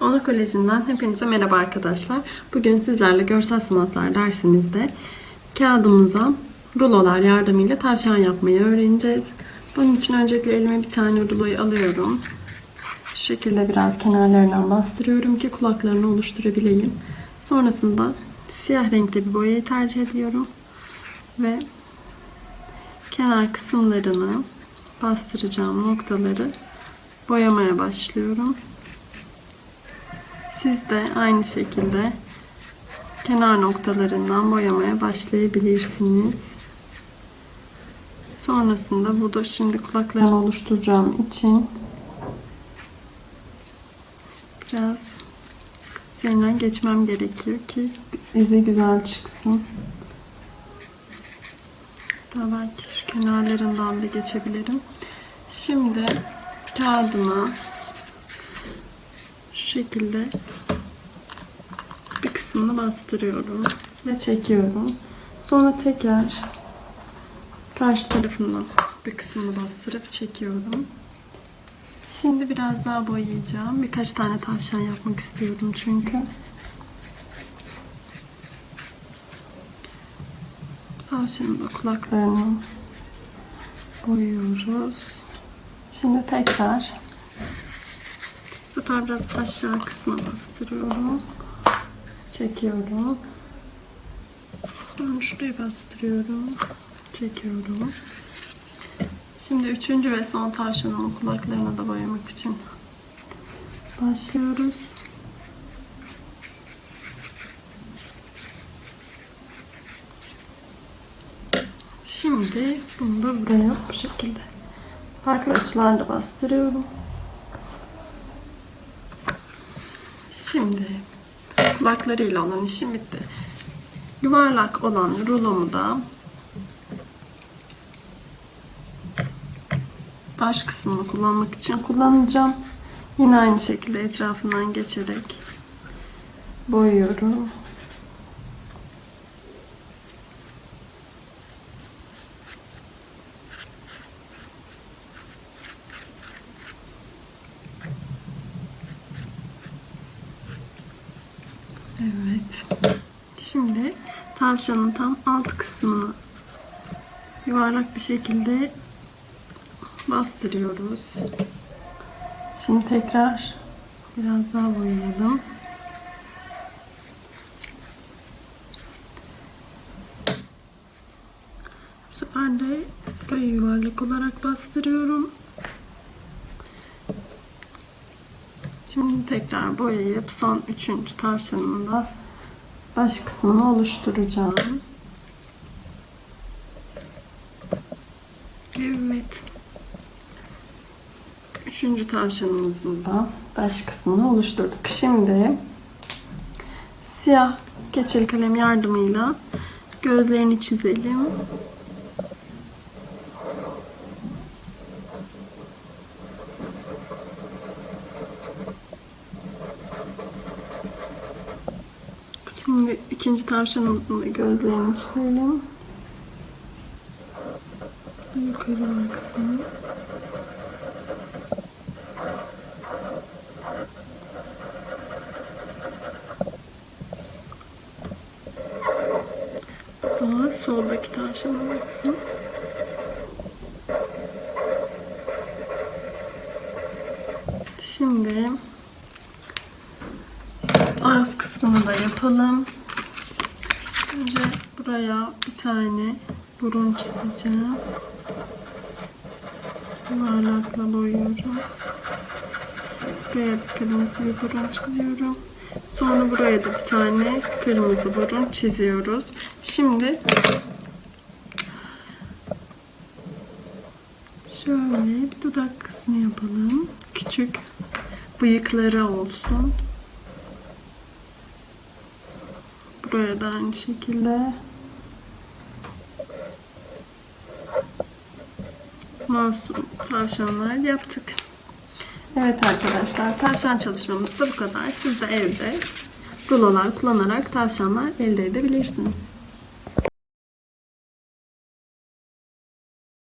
Ona Koleji'nden hepinize merhaba arkadaşlar. Bugün sizlerle görsel sanatlar dersimizde kağıdımıza rulolar yardımıyla tavşan yapmayı öğreneceğiz. Bunun için öncelikle elime bir tane ruloyu alıyorum. Şu şekilde biraz kenarlarından bastırıyorum ki kulaklarını oluşturabileyim. Sonrasında siyah renkte bir boyayı tercih ediyorum. Ve kenar kısımlarını bastıracağım noktaları boyamaya başlıyorum. Siz de aynı şekilde kenar noktalarından boyamaya başlayabilirsiniz. Sonrasında burada şimdi kulaklarını oluşturacağım için biraz üzerinden geçmem gerekiyor ki izi güzel çıksın. Daha belki şu kenarlarından da geçebilirim. Şimdi kağıdıma şekilde bir kısmını bastırıyorum ve çekiyorum. Sonra tekrar karşı tarafından bir kısmını bastırıp çekiyorum. Şimdi biraz daha boyayacağım. Birkaç tane tavşan yapmak istiyorum çünkü. Tavşanın da kulaklarını boyuyoruz. Şimdi tekrar sefer biraz aşağı kısma bastırıyorum. Çekiyorum. Sonra şuraya bastırıyorum. Çekiyorum. Şimdi üçüncü ve son tavşanın kulaklarına da boyamak için başlıyoruz. Şimdi bunu da buraya bu şekilde farklı açılarda bastırıyorum. Şimdi kulaklarıyla olan işim bitti. Yuvarlak olan rulomu da baş kısmını kullanmak için kullanacağım. Yine aynı şekilde etrafından geçerek boyuyorum. Evet. Şimdi tavşanın tam alt kısmını yuvarlak bir şekilde bastırıyoruz. Şimdi tekrar biraz daha boyayalım. Bu sefer de burayı yuvarlak olarak bastırıyorum. Şimdi tekrar boyayıp son üçüncü tavşanın da baş kısmını oluşturacağım. Evet. Üçüncü tavşanımızın da baş kısmını oluşturduk. Şimdi siyah keçeli kalem yardımıyla gözlerini çizelim. Şimdi ikinci tavşanımızın da gözlerini çizelim. Yukarı baksın. Daha soldaki tavşana baksın. Şimdi ağız kısmını da yapalım. Önce buraya bir tane burun çizeceğim. Yuvarlakla boyuyorum. Buraya da kırmızı bir burun çiziyorum. Sonra buraya da bir tane kırmızı burun çiziyoruz. Şimdi şöyle bir dudak kısmı yapalım. Küçük bıyıkları olsun. Buraya da aynı şekilde masum tavşanlar yaptık. Evet arkadaşlar tavşan çalışmamız da bu kadar. Siz de evde rulolar kullanarak tavşanlar elde edebilirsiniz.